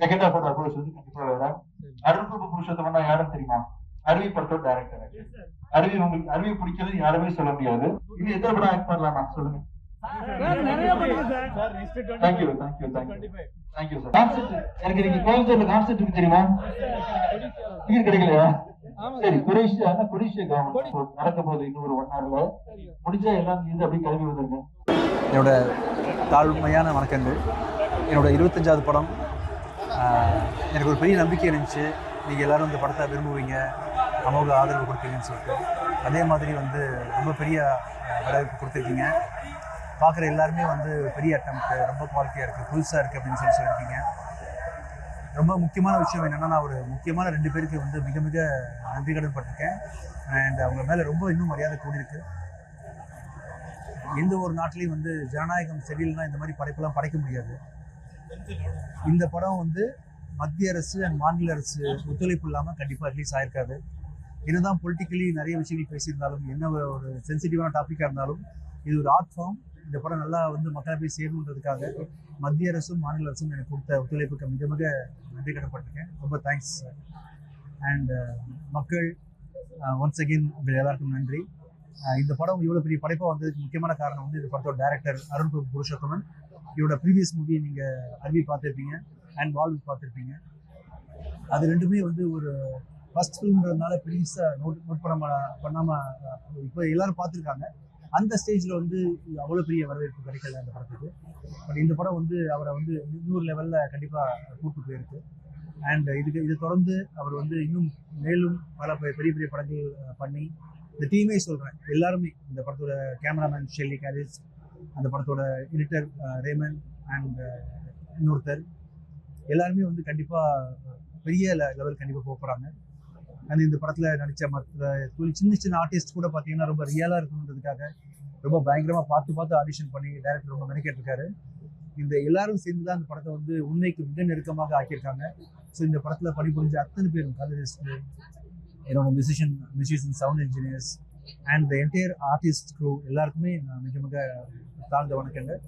Approach வந்து கண்டிப்பா வேற. அருண்பிரபு புருஷோத்தமன்னா யாரும் தெரியுமா? அருவி படத்தோட டேரக்டர் அருவி உங்களுக்கு அருவி பிடிக்கிறது யாருமே சொல்ல முடியாது. இது எத்தனை படம் ஆக்ட் பண்ணலாமா? சொல்லுங்க. நிறைய பண்ணுங்க sir thank you thank you thank you thank you sir concept எனக்கு நீங்க கோயம்புத்தூர்ல கான்செப்ட் இருக்கு தெரியுமா? டிக்கெட் கிடைக்கலையா? சரி குரேஷியா குரேஷியா கவர்மெண்ட் நடக்க போகுது இன்னொரு ஒன் ஹவர்ல முடிஞ்சா எல்லாம் இருந்து அப்படியே கிளம்பி வந்துருங்க. என்னோட தாழ்மையான வணக்கங்கள். என்னோட இருபத்தஞ்சாவது படம் எனக்கு ஒரு பெரிய நம்பிக்கை இருந்துச்சு. நீங்கள் எல்லாரும் இந்த படத்தை விரும்புவீங்க. அமோக ஆதரவு கொடுப்பீங்கன்னு சொல்லிட்டு. அதே மாதிரி வந்து ரொம்ப பெரிய வரவேற்பு கொடுத்துருக்கீங்க. பார்க்குற எல்லாருமே வந்து பெரிய அட்டம்ப்ட் ரொம்ப குவாலிட்டியாக இருக்குது புதுசாக இருக்குது அப்படின்னு சொல்லி சொல்லியிருக்கீங்க. ரொம்ப முக்கியமான விஷயம் என்னென்னா நான் ஒரு முக்கியமான ரெண்டு பேருக்கு வந்து மிக மிக நன்றி கடன் பட்டிருக்கேன். அண்ட் அவங்க மேலே ரொம்ப இன்னும் மரியாதை கூடியிருக்கு. எந்த ஒரு நாட்டிலையும் வந்து ஜனநாயகம் சரியில்லைனா இந்த மாதிரி படைப்பெல்லாம் படைக்க முடியாது. இந்த படம் வந்து மத்திய அரசு அண்ட் மாநில அரசு ஒத்துழைப்பு இல்லாமல் கண்டிப்பாக ரிலீஸ் ஆயிருக்காது. இதுதான் பொலிட்டிக்கலி நிறைய விஷயங்கள் பேசியிருந்தாலும் என்ன ஒரு- ஒரு சென்சிட்டிவான டாப்பிக்காக இருந்தாலும் இது ஒரு ஆர்ட் ஃபார்ம் இந்த படம் நல்லா வந்து மக்களை போய் சேரணுன்றதுக்காக மத்திய அரசும் மாநில அரசும் எனக்கு கொடுத்த ஒத்துழைப்புக்கு மிக மிக நன்றி கடப்பட்டிருக்கேன் ரொம்ப தேங்க்ஸ் அண்ட் uh, மக்கள் uh, ஒன்ஸ் அகெயின் உங்கள் எல்லாருக்கும் நன்றி. Uh, இந்த படம் இவ்வளோ பெரிய படைப்பாக வந்ததுக்கு முக்கியமான காரணம் வந்து இந்த படத்தோட டேரக்டர் அருண் புருஷோத்தமன். இவரோட ப்ரீவியஸ் மூவி நீங்கள் அருவி பார்த்துருப்பீங்க அண்ட் வால்வி பார்த்துருப்பீங்க. அது ரெண்டுமே வந்து ஒரு ஃபர்ஸ்ட் ஃபிலிம்ன்றதுனால பெருசாக நோட் நோட் பண்ண பண்ணாமல் இப்போ எல்லாரும் பார்த்துருக்காங்க. அந்த ஸ்டேஜில் வந்து அவ்வளோ பெரிய வரவேற்பு கிடைக்கல அந்த படத்துக்கு. பட் இந்த படம் வந்து அவரை வந்து இன்னொரு லெவலில் கண்டிப்பாக கூட்டு போயிருக்கு. அண்ட் இதுக்கு இதை தொடர்ந்து அவர் வந்து இன்னும் மேலும் பல பெரிய பெரிய படங்கள் பண்ணி இந்த டீமே சொல்கிறேன் எல்லாருமே இந்த படத்தோட கேமராமேன் ஷெல்லி கேரிஸ் அந்த படத்தோட எடிட்டர் ரேமன் அண்ட் இன்னொருத்தர். எல்லாருமே வந்து கண்டிப்பாக பெரிய லெவல் கண்டிப்பாக போகிறாங்க அண்ட் இந்த படத்தில் நடித்த மற்ற சின்ன சின்ன ஆர்டிஸ்ட் கூட பார்த்தீங்கன்னா ரொம்ப ரியலாக இருக்கணுன்றதுக்காக ரொம்ப பயங்கரமாக பார்த்து பார்த்து ஆடிஷன் பண்ணி டேரக்டர் ரொம்ப மெனக்கேட்டிருக்காரு. இந்த எல்லாரும் சேர்ந்து தான் இந்த படத்தை வந்து உண்மைக்கு மிக நெருக்கமாக ஆக்கியிருக்காங்க. ஸோ இந்த படத்தில் பணிபுரிஞ்ச அத்தனை பேரும் கலரிஸ்ட் என்னோட musician musician sound engineers and the entire artist crew எல்லாருக்குமே நான் மிக மிக தாழ்ந்த வணக்கங்கள்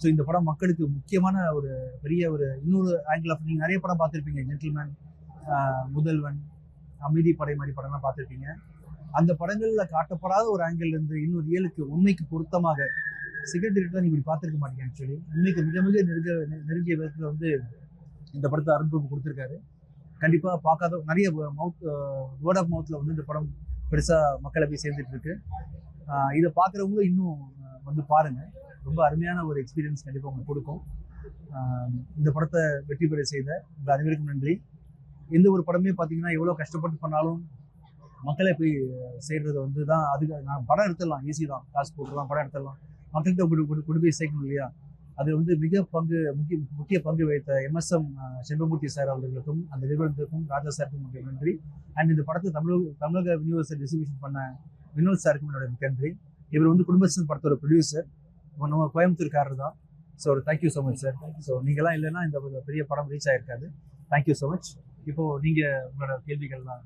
ஸோ இந்த படம் மக்களுக்கு முக்கியமான ஒரு பெரிய ஒரு இன்னொரு ஆங்கிள் ஆஃப் நீங்கள் நிறைய படம் பார்த்துருப்பீங்க. ஜென்டில்மேன் முதல்வன் அமைதி படை மாதிரி படம்லாம் பார்த்துருப்பீங்க. அந்த படங்களில் காட்டப்படாத ஒரு ஆங்கிள் இருந்து இன்னும் ரியலுக்கு உண்மைக்கு பொருத்தமாக சிகரெட் ரேட்லாம் நீங்கள் பார்த்துருக்க மாட்டீங்க ஆக்சுவலி உண்மைக்கு மிக மிக நெருங்க நெருங்கிய விதத்தில் வந்து இந்த படத்தை அருண்பிரபு கொடுத்துருக்காரு. கண்டிப்பாக பார்க்காத நிறைய மவுத் வேர்ட் ஆஃப் மவுத்தில் வந்து இந்த படம் பெருசாக மக்களை போய் சேர்ந்துட்டுருக்கு இதை பார்க்குறவங்களும் இன்னும் வந்து பாருங்கள் ரொம்ப அருமையான ஒரு எக்ஸ்பீரியன்ஸ் கண்டிப்பாக உங்களுக்கு கொடுக்கும். இந்த படத்தை வெற்றி பெற செய்த உங்கள் அனைவருக்கும் நன்றி. எந்த ஒரு படமே பார்த்தீங்கன்னா எவ்வளோ கஷ்டப்பட்டு பண்ணாலும் மக்களை போய் சேர்றது வந்து தான் அதுக்கு நான் படம் எடுத்துடலாம் ஈஸி தான். காசு போட்டுடலாம் படம் எடுத்துடலாம். மக்கள்கிட்ட கொண்டு கொண்டு போய் சேர்க்கணும் இல்லையா? அது வந்து மிக பங்கு முக்கிய முக்கிய பங்கு வைத்த எம்எஸ்எம் செல்வமூர்த்தி சார் அவர்களுக்கும் அந்த நிறுவனத்திற்கும் ராஜா சாருக்கும் மிக நன்றி. அண்ட் இந்த படத்தை தமிழக தமிழக விநியோகத்தை டிஸ்ட்ரிபியூஷன் பண்ண வினோத் சாருக்கும் என்னோட நன்றி. இவர் வந்து குடும்பசன் படத்தோட ப்ரொடியூசர் நம்ம கோயம்புத்தூர்காரர் தான். So thank you so much sir so நீங்களாம் இல்லைன்னா இந்த ஒரு பெரிய படம் ரீச் ஆகிருக்காது தேங்க்யூ ஸோ மச் இப்போது நீங்கள் உங்களோட கேள்விகள்லாம்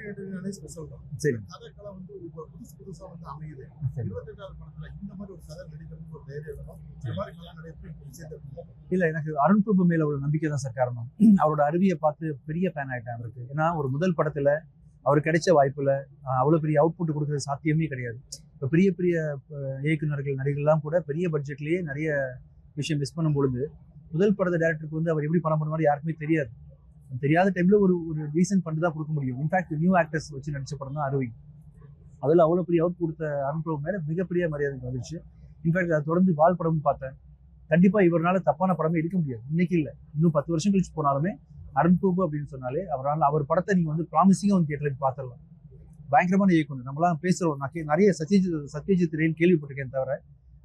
விஜய் ஸ்பெஷல் தான் சரி கதைக்களம் வந்து புதுசு புதுசா வந்து அமையுது. இருபத்தெட்டாவது படத்துல இந்த மாதிரி ஒரு கதை நடிக்கிறதுக்கு ஒரு தைரியம் வேணும் இந்த மாதிரி கதை நடிப்பு விஷயத்தை இல்ல எனக்கு அருண் பிரபு மேல ஒரு நம்பிக்கை தான் சார் காரணம். அவரோட அருவியை பார்த்து பெரிய ஃபேன் ஆயிட்டேன் அவருக்கு. ஏன்னா ஒரு முதல் படத்துல அவருக்கு கிடைச்ச வாய்ப்புல அஹ், அவ்வளவு பெரிய அவுட்புட் கொடுக்கறது சாத்தியமே கிடையாது. இப்போ பெரிய பெரிய அஹ், இயக்குனர்கள் நடிகர்கள்லாம் கூட பெரிய பட்ஜெட்லயே நிறைய விஷயம் மிஸ் பண்ணும் பொழுது முதல் படத்தை டேரக்டருக்கு வந்து அவர் எப்படி படம் பண்ணுவார் யாருக்குமே தெரியாது. தெரியாத டைம்ல ஒரு ஒரு ரீசன் பண்ணி தான் கொடுக்க முடியும். இன்ஃபேக்ட் நியூ ஆக்டர்ஸ் வச்சு நடிச்ச படம் தான் அருவி அதில் அவ்வளோ பெரிய அவுட் கொடுத்த அருண் மேலே மிகப்பெரிய மரியாதை வந்துச்சு இன்ஃபேக்ட் அதை தொடர்ந்து வால் படமும் பார்த்தேன். கண்டிப்பாக இவரால் தப்பான படமே எடுக்க முடியாது. இன்னைக்கு இல்லை. இன்னும் பத்து வருஷம் கழிச்சு போனாலுமே அருண் பிரபு அப்படின்னு சொன்னாலே அவரால் அவர் படத்தை நீங்கள் வந்து ப்ராமிசிங்காக வந்து தியேட்டரில் பார்த்துடலாம். பயங்கரமான இயக்குனர். நம்மளாம் பேசுகிறோம் நான் கே- நிறைய சத்யஜித் சத்யஜித் ரேன் கேள்விப்பட்டிருக்கேன் தவிர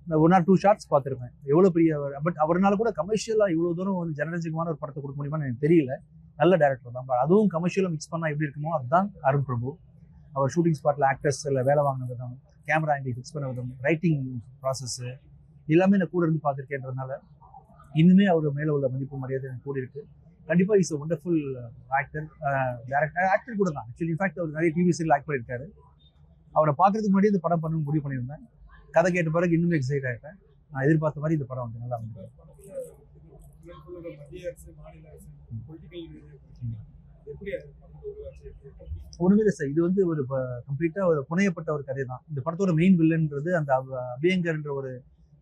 நான் ஒன் ஆர் டூ ஷார்ட்ஸ் பார்த்துருப்பேன். எவ்வளோ பெரிய பட் அவரால் கூட கமர்ஷியலாக இவ்வளோ தூரம் வந்து ஜனரஞ்சகமான ஒரு படத்தை கொடுக்க முடியுமான்னு எனக்கு தெரியல. நல்ல டேரக்டர் தான். பட் அதுவும் கமர்ஷியலாக மிக்ஸ் பண்ணால் எப்படி இருக்குமோ அதுதான் அருண் பிரபு. அவர் ஷூட்டிங் ஸ்பாட்டில் ஆக்டர்ஸ் இல்லை வேலை வாங்கின விதம் கேமரா ஆங்கிள் ஃபிக்ஸ் பண்ண விதம் ரைட்டிங் ப்ராசஸ்ஸு எல்லாமே நான் கூட இருந்து பார்த்துருக்கேன்றதுனால இன்னுமே அவர் மேலே உள்ள மதிப்பு மரியாதை எனக்கு கூட இருக்கு. கண்டிப்பாக is wonderful actor director actor கூட தான். ஆக்சுவலி இன்ஃபேக்ட் அவர் நிறைய டிவி சீரியல் ஆக்ட் பண்ணியிருக்காரு அவரை பார்க்கறதுக்கு முன்னாடி இந்த படம் பண்ணணும்னு முடிவு பண்ணியிருந்தேன். கதை கேட்ட பிறகு இன்னும் எக்ஸைட் ஆகிட்டேன் நான் எதிர்பார்த்த மாதிரி இந்த படம் வந்து நல்லா வந்து ஒண்ணுமே இல்லை சார் இது வந்து ஒரு கம்ப்ளீட்டா ஒரு புனையப்பட்ட ஒரு கதை தான். இந்த படத்தோட மெயின் வில்லன்றது அந்த அப- அபியங்கர்ன்ற ஒரு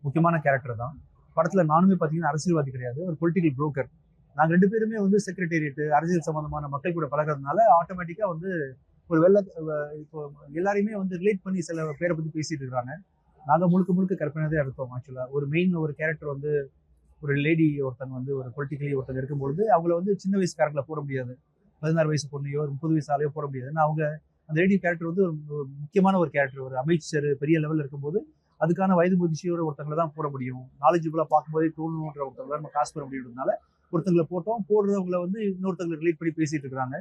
முக்கியமான கேரக்டர் தான். படத்துல நானுமே பாத்தீங்கன்னா அரசியல்வாதி கிடையாது. ஒரு பொலிட்டிக்கல் புரோக்கர் நாங்க ரெண்டு பேருமே வந்து செக்ரட்டேரியட்டு அரசியல் சம்பந்தமான மக்கள் கூட பழகுறதுனால ஆட்டோமேட்டிக்கா வந்து ஒரு வெள்ள இப்போ எல்லாரையுமே வந்து ரிலேட் பண்ணி சில பேரை பத்தி பேசிட்டு இருக்காங்க நாங்க முழுக்க முழுக்க கற்பனை தான் எடுத்தோம் ஆக்சுவலா ஒரு மெயின் ஒரு கேரக்டர் வந்து ஒரு லேடி ஒருத்தங்க வந்து ஒரு பொலிட்டிக்கலி ஒருத்தங்க இருக்கும்பொழுது அவங்கள வந்து சின்ன வயசுக்காரங்களை போட முடியாது. பதினாறு வயசு பொண்ணையோ ஒரு முப்பது வயசு ஆளையோ போட முடியாது. ஏன்னா அவங்க அந்த லேடி கேரக்டர் வந்து ஒரு முக்கியமான ஒரு கேரக்டர் ஒரு அமைச்சர் பெரிய லெவலில் இருக்கும்போது அதுக்கான வயது முதிர்ச்சியோட ஒருத்தங்களை தான் போட முடியும். நாலேஜபிளாக பார்க்கும்போதே தோணுன்ற ஒருத்தங்களை நம்ம காசு பெற முடியுன்றதுனால ஒருத்தங்களை போட்டோம் போடுறவங்கள வந்து இன்னொருத்தங்களை ரிலேட் பண்ணி பேசிட்டு இருக்காங்க.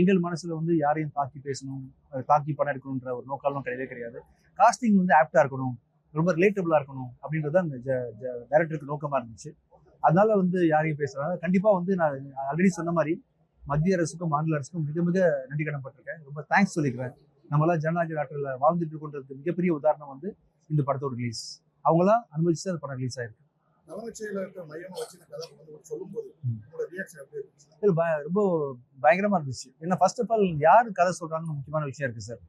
எங்கள் மனசில் வந்து யாரையும் தாக்கி பேசணும் தாக்கி பணம் எடுக்கணுன்ற ஒரு நோக்கம்லாம் கிடையவே கிடையாது. காஸ்டிங் வந்து ஆப்டாக இருக்கணும். ரொம்ப ரிலேட்டபிளா இருக்கணும் அப்படின்றது அந்த டேரக்டருக்கு நோக்கமா இருந்துச்சு. அதனால வந்து யாரையும் பேசுறாங்க. கண்டிப்பா வந்து நான் ஆல்ரெடி சொன்ன மாதிரி மத்திய அரசுக்கும் மாநில அரசுக்கும் மிக மிக நன்றி கடன்பட்டிருக்கேன். ரொம்ப தேங்க்ஸ் சொல்லிக்கிறேன். நம்மளாம் ஜனநாயக நாட்டில் வாழ்ந்துட்டு இருக்கோன்றதுக்கு மிகப்பெரிய உதாரணம் வந்து இந்த படத்தோட ரிலீஸ் அவங்களாம் அனுபவிச்சு அந்த படம் ரிலீஸ் ஆயிருக்கு. ரொம்ப பயங்கரமா இருந்துச்சு. ஏன்னா ஃபர்ஸ்ட் ஆஃப் ஆல் யார் கதை சொல்றாங்கன்னு முக்கியமான விஷயம் இருக்கு சார்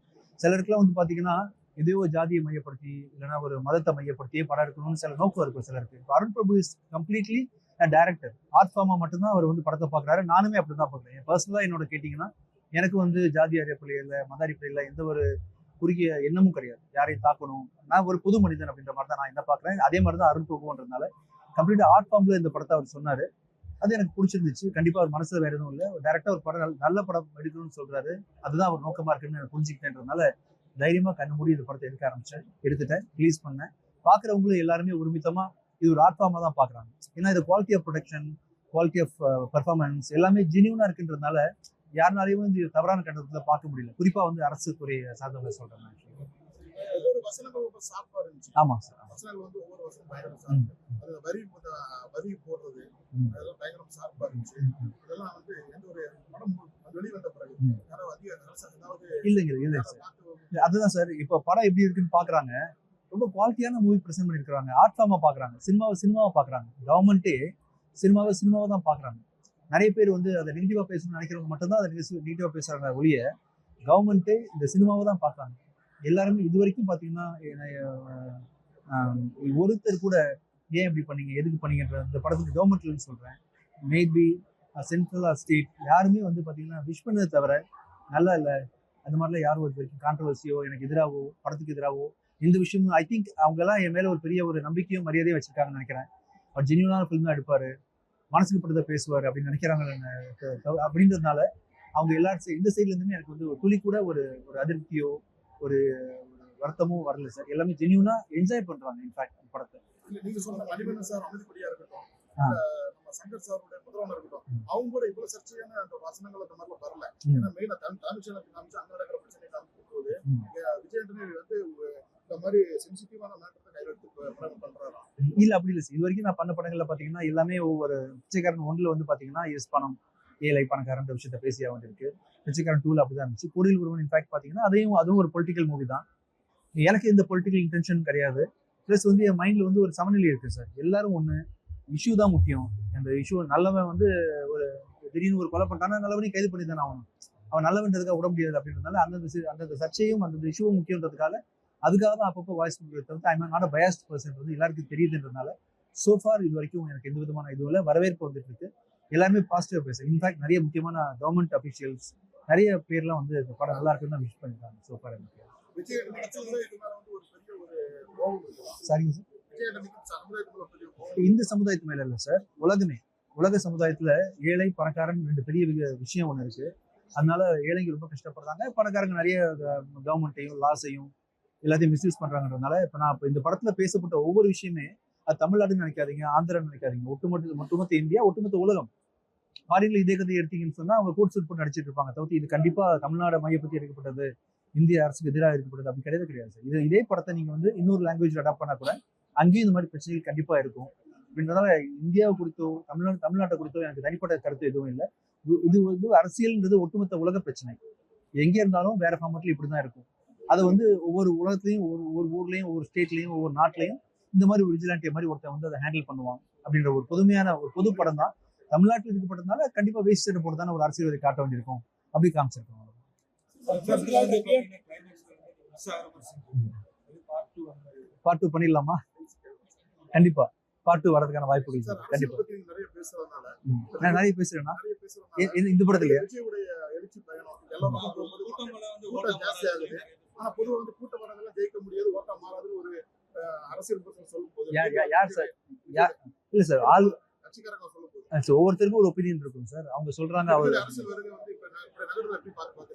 சிலருக்குலாம் வந்து பாத்தீங்கன்னா எதையோ ஜாதியை மையப்படுத்தி இல்லைன்னா ஒரு மதத்தை மையப்படுத்தி படம் எடுக்கணும்னு சில நோக்கம் இருக்கும் சிலருக்கு இப்போ Arun Prabhu is completely director art pharma மட்டும்தான் அவர் வந்து படத்தை பார்க்குறாரு நானுமே அப்படி தான் பார்க்குறேன் பர்சனலாக என்னோட கேட்டிங்கன்னா எனக்கு வந்து ஜாதி அடிப்படையில் மத அடிப்படையில் எந்த ஒரு குறுகிய எண்ணமும் கிடையாது. யாரையும் தாக்கணும். நான் ஒரு புது மனிதன் அப்படின்ற மாதிரி தான் நான் என்ன பார்க்குறேன் அதே மாதிரி தான் அருண் பிரபுன்றதுனால கம்ப்ளீட்டாக ஆர்ட் ஃபார்ம்ல இந்த படத்தை அவர் சொன்னார். அது எனக்கு பிடிச்சிருந்துச்சு. கண்டிப்பாக அவர் மனசில் வேறு எதுவும் இல்லை. டேரக்டாக ஒரு படம் நல்ல- படம் எடுக்கணும்னு சொல்கிறாரு அதுதான் அவர் நோக்கமாக இருக்குன்னு எனக்கு புரிஞ்சுக்கிட்டேன்றதுனால தைரியமா கண்ணு மூடி இந்த படத்தை எடுக்க ஆரம்பிச்சேன். எடுத்துட்டேன். ரிலீஸ் பண்ணேன். பாக்குறவங்களும் எல்லாருமே ஒருமித்தமா இது ஒரு ஆர்ட் தான் பாக்குறாங்க ஏன்னா இது quality of production quality of performance எல்லாமே ஜெனியூனா இருக்குன்றதுனால யாருனாலையும் வந்து தவறான கண்டத்துல பார்க்க முடியல. குறிப்பா வந்து அரசு துறை சார்ந்தவங்க சொல்றேன் நான். ஒவ்வொரு வசனங்களும் ரொம்ப ஷார்ப்பா இருந்துச்சு. ஆமா சார். இல்லைங்க இல்லைங்க சார். அதுதான் சார். இப்போ படம் எப்படி இருக்குன்னு பாக்குறாங்க. ரொம்ப குவாலிட்டியான மூவி ப்ரெசென்ட் பண்ணிருக்காங்க ஆர்ட் ஃபார்மா பாக்குறாங்க. சினிமாவை சினிமாவை பாக்குறாங்க. கவர்மெண்ட்டே சினிமாவை சினிமாவை தான் பாக்குறாங்க. நிறைய பேர் வந்து அதை நெகட்டிவா பேசணும்னு நினைக்கிறவங்க மட்டும்தான் அதை நெகட்டிவா பேசுறாங்க ஒழிய கவர்மெண்ட்டே இந்த சினிமாவை தான் பார்க்குறாங்க எல்லாருமே இது வரைக்கும் பாத்தீங்கன்னா ஒருத்தர் கூட ஏன் இப்படி பண்ணீங்க? எதுக்கு பண்ணீங்கன்ற இந்த படத்துக்கு கவர்மெண்ட்லன்னு சொல்றேன். மேபி சென்ட்ரல் ஸ்டேட் யாருமே வந்து பார்த்தீங்கன்னா விஷ் பண்ணதை தவிர நல்லா இல்லை. அந்த மாதிரிலாம் யாரும் ஒரு வரைக்கும்? கான்ட்ரவர்சியோ எனக்கு எதிராகவோ படத்துக்கு எதிராகவோ எந்த விஷயமும் ஐ திங்க் அவங்க எல்லாம் என் மேல ஒரு பெரிய ஒரு நம்பிக்கையும் மரியாதையும் வச்சிருக்காங்கன்னு நினைக்கிறேன். அவர் ஜென்யூனான ஃபிலிம் தான் எடுப்பாரு. மனசுக்கு பட்டதை பேசுவார் அப்படின்னு நினைக்கிறாங்க அப்படின்றதுனால அவங்க எல்லா இந்த சைட்ல இருந்துமே எனக்கு வந்து ஒரு துளி கூட ஒரு ஒரு அதிருப்தியோ ஒரு வருத்தமோ வரல சார். எல்லாமே ஜென்யூனா என்ஜாய் பண்றாங்க இன்ஃபேக்ட் படத்தை. சங்கர் சாருடைய முதல்வனா இருக்கட்டும். அவங்க கூட இவ்வளவு சர்ச்சையான அந்த வசனங்கள் அந்த மாதிரிலாம் வரல. ஏன்னா மெயினா தமிழ்ச்சேனல் காமிச்சு அங்க நடக்கிற பிரச்சனை காமிக்கும் போது ம். விஜய் ஆண்டனி வந்து இந்த மாதிரி சென்சிட்டிவான ப- படம் பண்றாராம் இல்ல அப்படி இல்லை சார் இது வரைக்கும் நான் பண்ண படங்கள்ல பாத்தீங்கன்னா எல்லாமே ஒவ்வொரு பிச்சைக்காரன் ஒன்றுல வந்து பாத்தீங்கன்னா எஸ் பணம் ஏழை பணக்காரன்ற விஷயத்த பேசியா வந்திருக்கு பிச்சைக்காரன் டூல அப்படிதான் இருந்துச்சு. கொடியில் ஒருவன் இன்ஃபேக்ட் பாத்தீங்கன்னா அதையும் அதுவும் ஒரு பொலிட்டிக்கல் மூவி தான். எனக்கு இந்த பொலிட்டிக்கல் இன்டென்ஷன் கிடையாது. ப்ளஸ் வந்து என் மைண்ட்ல வந்து ஒரு சமநிலை இருக்கு சார் எல்லாரும் ஒண்ணு இஷ்யூ தான் முக்கியம். அந்த இஷ்யூ நல்லவன் வந்து ஒரு திடீர்னு ஒரு கொலை பண்ணிட்டானா நல்லவனையும் கைது பண்ணி தானே ஆகணும். அவன் நல்லவன்றதுக்காக விட முடியாது அப்படின்றதுனால அந்தந்த அந்தந்த சர்ச்சையும் அந்தந்த இஷ்யூவும் முக்கியன்றதுக்காக அதுக்காக தான் அப்பப்போ வாய்ஸ் தவிர்த்து ஐ நாட் பயஸ்ட் பர்சன் வந்து எல்லாருக்கும் தெரியுதுன்றதுனால சோஃபார் இது வரைக்கும் எனக்கு எந்த விதமான இதுவும் இல்லை. வரவேற்பு வந்துட்டு இருக்கு. எல்லாருமே பாசிட்டிவா பேசுறேன் இன்ஃபேக்ட் நிறைய முக்கியமான கவர்மெண்ட் அபிஷியல்ஸ் நிறைய பேர்லாம் வந்து இந்த படம் நல்லா இருக்குன்னு தான் விஷ் பண்ணிருக்காங்க சோஃபார் எனக்கு. சரிங்க சார் இந்து இந்த சமுதாயத்து மேல இல்ல சார். உலகமே. உலக சமுதாயத்துல ஏழை பணக்காரன் ரெண்டு பெரிய விஷயம் ஒண்ணு இருக்கு. அதனால ஏழைங்க ரொம்ப கஷ்டப்படுறாங்க. பணக்காரங்க நிறைய கவர்மெண்ட்டையும் லாஸையும் எல்லாத்தையும் மிஸ்யூஸ் பண்றாங்கன்றதுனால இப்ப நான் இப்ப இந்த படத்துல பேசப்பட்ட ஒவ்வொரு விஷயமே அது தமிழ்நாடுன்னு நினைக்காதீங்க ஆந்திரான்னு நினைக்காதீங்க. ஒட்டுமொத்த ஒட்டுமொத்த இந்தியா ஒட்டுமொத்த உலகம். ஃபாரின்ல இதே கதை எடுத்தீங்கன்னு சொன்னா அவங்க கோட் சூட் போட்டு நடிச்சிட்டு இருப்பாங்க. தவிர்த்து இது கண்டிப்பா தமிழ்நாடு மையப்பத்தி எடுக்கப்பட்டது இந்திய அரசுக்கு எதிராக எடுக்கப்பட்டது அப்படி கிடையவே கிடையாது சார். இது இதே படத்தை நீங்க வந்து இன்னொரு லாங்குவேஜ் அடாப்ட் பண்ணா கூட அங்கேயும் இந்த மாதிரி பிரச்சனைகள் கண்டிப்பா இருக்கும். அப்படின்றதால இந்தியாவை குறித்தோ தமிழ்நாடு தமிழ்நாட்டை குறித்தோ எனக்கு தனிப்பட்ட கருத்து எதுவும் இல்லை. இது- வந்து அரசியல்ன்றது ஒட்டுமொத்த உலக பிரச்சனை. எங்க இருந்தாலும் வேற ஃபார்மட்ல இப்படிதான் இருக்கும். அது வந்து ஒவ்வொரு உலகத்துலயும் ஒவ்வொரு ஒவ்வொரு ஊர்லயும் ஒவ்வொரு ஸ்டேட்லயும் ஒவ்வொரு நாட்டிலையும் இந்த மாதிரி ஒரு விஜிலாண்டிய மாதிரி ஒருத்தன் வந்து அதை ஹேண்டில் பண்ணுவான். அப்படின்ற ஒரு பொதுமையான ஒரு பொது படம் தான். தமிழ்நாட்டில் இருக்கப்பட்டதுனால கண்டிப்பா வேஸ்ட் சட்டை போட்டு தானே ஒரு அரசியல்வாதி காட்ட வேண்டியிருக்கும். அப்படி காமிச்சிருக்கோம். பார்ட் டூ பண்ணிடலாமா? கண்டிப்பா. பார்ட் டூ வரதுக்கான வாய்ப்புகள் சார் இருக்கு. கண்டிப்பா. நிறைய பேசுறதுனால. நான் நிறைய பேசுறேன்னா ஏ- இந்த படத்துலயா எழுச்சி பயணம் எல்லா பக்கம் போகும்போது கூட்டங்களை வந்து கூட்டம் ஓட்டம் ஜாஸ்தி ஆகுது. ஆனா பொதுவா வந்து கூட்ட வரதெல்லாம் ஜெயிக்க முடியாது ஓட்டா மாறாதுன்னு ஒரு அரசியல் பர்சன் சொல்லும் போது யார் சார்? யார் இல்ல சார் ஆள் கட்சிக்காரங்க சொல்லும் போது ஒவ்வொருத்தருக்கும் ஒரு ஒப்பீனியன் இருக்கும் சார். அவங்க சொல்றாங்க அவர் அரசியல் வருகை வந்து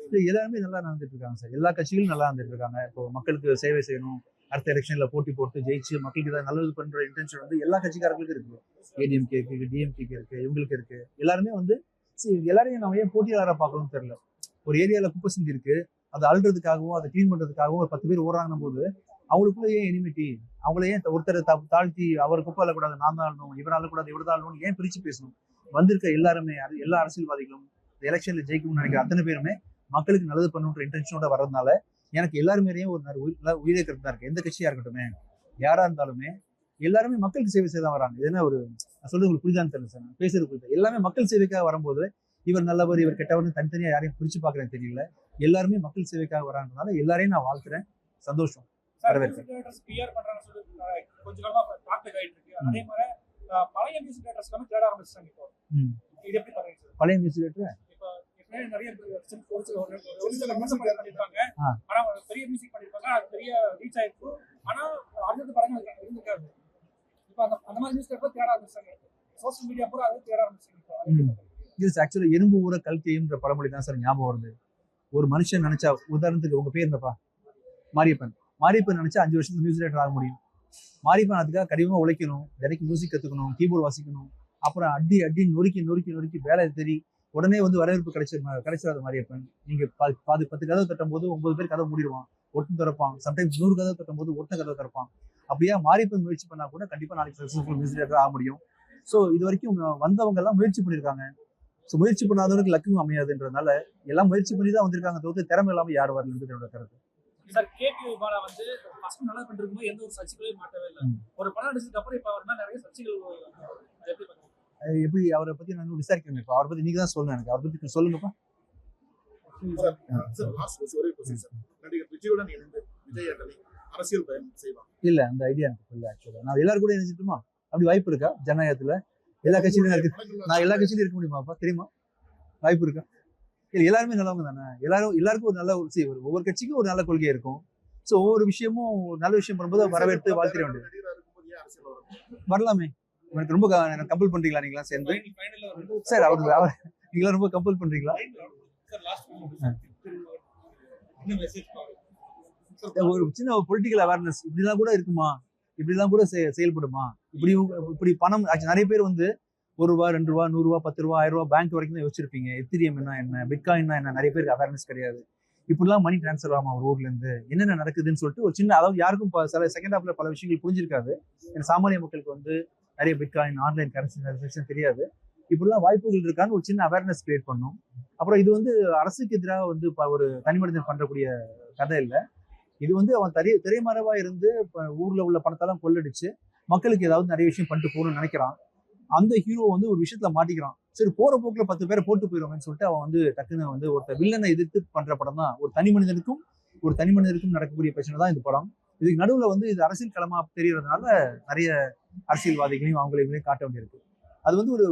இப்ப எல்லாருமே நல்லா நடந்துட்டு இருக்காங்க சார். எல்லா கட்சிகளும் நல்லா நடந்துட்டு இருக்காங்க. இப்போ மக்களுக்கு சேவை செய்யணும். அடுத்த எலெக்ஷன்ல போட்டி போட்டு ஜெயிச்சு மக்களுக்கு ஏதாவது நல்லது பண்ற இன்டென்ஷன் வந்து எல்லா கட்சிக்காரங்களுக்கும் இருக்கு. ஏடிஎம்கே இருக்கு டிஎம்கே இருக்கு இவங்களுக்கு இருக்கு. எல்லாருமே வந்து சரி எல்லாரையும் நம்ம ஏன் போட்டியாளராக பார்க்கணும்னு தெரியல. ஒரு ஏரியால குப்பை சிந்தி இருக்கு. அதை அழுறதுக்காகவும் அதை க்ளீன் பண்றதுக்காகவும் ஒரு பத்து பேர் ஓடுறாங்கன்னும் போது அவங்களுக்குள்ள ஏன் எனிமிட்டி அவங்கள ஏன் ஒருத்தரை தா- தாழ்த்தி அவர் குப்பை அழக்கூடாது நான் தான் ஆளணும் இவர் அள்ளக்கூடாது இவர் தான் ஆளணும் ஏன் பிரிச்சு பேசணும்? வந்திருக்க எல்லாருமே எல்லா அரசியல்வாதிகளும் எலெக்ஷன்ல ஜெயிக்கணும்னு நினைக்கிற அத்தனை பேருமே மக்களுக்கு நல்லது பண்ணணுன்ற இன்டென்ஷனோட வர்றதுனால எனக்கு எல்லாரு மேலேயும் ஒரு உயிர் கருத்து தான் இருக்கு. எந்த கட்சியா இருக்கட்டுமே யாரா இருந்தாலுமே எல்லாருமே மக்களுக்கு சேவை செய்ய தான் வராங்க. இது என்ன ஒரு நான் சொல்றது உங்களுக்கு புரிதான்னு தெரியல சார். பேசுறது புரியுது? எல்லாமே மக்கள் சேவைக்காக வரும்போது இவர் நல்லவர் இவர் கெட்டவர்னு தனித்தனியா யாரையும் பிரிச்சு பாக்குறேன்னு தெரியல. எல்லாருமே மக்கள் சேவைக்காக வராங்கனால எல்லாரையும் நான் வாழ்த்துறேன். சந்தோஷம். வரவேற்கிறேன். பழைய மியூசிக் பழைய மியூசிக் நிறைய பேர் ஒரு சில- ஒரு சில ஒரு ஒரு சில சில மியூசிக் music பண்ணிருப்பாங்க. ஆ. ஆனா ஒரு பெரிய மியூசிக் பண்ணிருப்பாங்க. அது பெரிய ரீச் ஆயிருக்கும் ஆனா அடுத்த படங்கள் இருந்திருக்காது. இப்போ அந்த அந்த மாதிரி மியூசிக் டைரக்டர் தேட ஆரம்பிச்சாங்க. சோஷியல் மீடியா பூரா அதை தேட ஆரம்பிச்சாங்க? இது ஆக்சுவலா எறும்பு ஊற கல்கின்ற பழமொழி தான் சார் ஞாபகம் வருது. ஒரு மனுஷன் நினைச்சா உதாரணத்துக்கு உங்க பேர் என்னப்பா? மாரியப்பன். மாரியப்பன் நினைச்சா அஞ்சு வருஷத்துக்கு மியூசிக் டைரக்டர் ஆக முடியும். மாரியப்பன் அதுக்காக கடினமா உழைக்கணும். தினைக்கு மியூசிக் கத்துக்கணும் கீபோர்டு வாசிக்கணும். அப்புறம் அடி அடி நொறுக்கி நொறுக்கி நொறுக்கி வேலை தெரி உடனே வந்து வரவேற்பு கிடைச்ச கிடைச்சிடாத மாரியப்பன். நீங்க பா- பாதி பத்து கதவு தட்டும் போது ஒன்பது பேர் கதவு மூடிடுவான். ஒருத்தன் திறப்பான். சம்டைம்ஸ் நூறு கதவு தட்டும் போது ஒருத்தன் கதவு திறப்பான். அப்படியா மாரியப்பன் முயற்சி பண்ணா கூட கண்டிப்பா நாளைக்கு சக்சஸ்ஃபுல் மியூசிக் ஆக முடியும். ஸோ இது வரைக்கும் வந்தவங்க எல்லாம் முயற்சி பண்ணியிருக்காங்க ஸோ முயற்சி பண்ணாதவனுக்கு லக்கும் அமையாதுன்றதுனால எல்லாம் முயற்சி பண்ணி தான் வந்திருக்காங்க தவிர்த்து திறமை இல்லாம யார் வரலன்றது என்னோட கருத்து. சார் கேபி விமானா வந்து ஃபர்ஸ்ட் நல்லா பண்ணிருக்கும் எந்த ஒரு சர்ச்சைகளையும் மாட்டவே இல்லை. ஒரு படம் நடிச்சதுக்கு அப்புறம் இப்ப அவர் மேல நிறைய சர்ச்சைகள் எப்படி அவரை பத்தி நான் இன்னும் விசாரிக்கணும். இப்போ அவரை பத்தி நீங்க தான் சொல்லணும் எனக்கு. அவரை பத்தி சொல்லுங்கப்பா. சார் சார் இல்ல அந்த ஐடியா எனக்கு இல்லை ஆக்சுவலா நான் எல்லாரும் கூட இணைஞ்சிட்டுமா அப்படி வாய்ப்பு இருக்கா? ஜனநாயகத்துல? எல்லா கட்சியிலும் இருக்கு. நான் எல்லா கட்சியிலும் இருக்க முடியுமாப்பா? தெரியுமா? வாய்ப்பு இருக்கா? இல்ல எல்லாருமே நல்லவங்க தானே? எல்லாரும் எல்லாருக்கும் ஒரு நல்ல ஒரு ஒரு ஒவ்வொரு கட்சிக்கும் ஒரு நல்ல கொள்கை இருக்கும். ஸோ ஒவ்வொரு விஷயமும் நல்ல விஷயம் பண்ணும்போது வரவேற்று வாழ்த்திட வேண்டியது. வரலாமே. எனக்கு ரொம்ப கம்பல் பண்றீங்களா நீங்களா சேர்ந்து? ஒரு சார் அவர் அவர் நீங்களா ரொம்ப கம்பல் பண்றீங்களா? ஒரு சின்ன பொலிட்டிக்கல் அவேர்னஸ் இப்படிலாம் கூட இருக்குமா? இப்படிலாம் கூட செய- செயல்படுமா? இப்படி இப்படி பணம் நிறைய பேர் வந்து ஒரு ரூபா ரெண்டு ரூபா நூறு ரூபா பத்து ரூபா ஆயிரம் ரூபா பேங்க் வரைக்கும் தான் யோசிச்சிருப்பீங்க. எத்திரியம் என்ன என்ன பிட்காயின்னா என்ன நிறைய பேருக்கு அவேர்னஸ் கிடையாது. இப்படிலாம் மணி ட்ரான்ஸ்ஃபர் ஆகும் ஒரு ஊர்ல இருந்து? என்னென்ன நடக்குதுன்னு சொல்லிட்டு ஒரு சின்ன அதாவது யாருக்கும் சில செகண்ட் ஹாப்ல பல விஷயங்கள் புரிஞ்சிருக்காது. சாமானிய மக்களுக்கு வந்து நிறைய பிட்காயின் ஆன்லைன் கரன்சி நிறைய தெரியாது. இப்படிலாம் வாய்ப்புகள் இருக்கான்னு ஒரு சின்ன அவேர்னஸ் கிரியேட் பண்ணும். அப்புறம் இது வந்து அரசுக்கு எதிராக வந்து ப- ஒரு தனி மனிதன் பண்ணக்கூடிய கதை இல்லை. இது வந்து அவன் தெரிய திரைமறைவா இருந்து இப்ப ஊர்ல உள்ள பணத்தெல்லாம் கொள்ளடிச்சு மக்களுக்கு ஏதாவது நிறைய விஷயம் பண்ணிட்டு போகணும்னு நினைக்கிறான். அந்த ஹீரோ வந்து ஒரு விஷயத்துல மாட்டிக்கிறான். சரி போற போக்குல பத்து பேரை போட்டு போயிடுவாங்கன்னு சொல்லிட்டு அவன் வந்து டக்குன்னு வந்து ஒருத்தர் வில்லனை எதிர்த்து பண்ற படம் தான். ஒரு தனி மனிதனுக்கும் ஒரு தனி மனிதனுக்கும் நடக்கக்கூடிய பிரச்சனை தான் இந்த படம். இதுக்கு நடுவுல வந்து இது அரசியல் களமா தெரியறதுனால நிறைய அரசியல்வாதிகளையும் அவங்களையும் காட்ட வேண்டியிருக்கு. அது வந்து ஒரு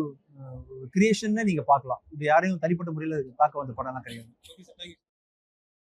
கிரியேஷன் நீங்க பார்க்கலாம். இது யாரையும் தனிப்பட்ட முறையில தாக்க வந்த படம்லாம் கிடையாது.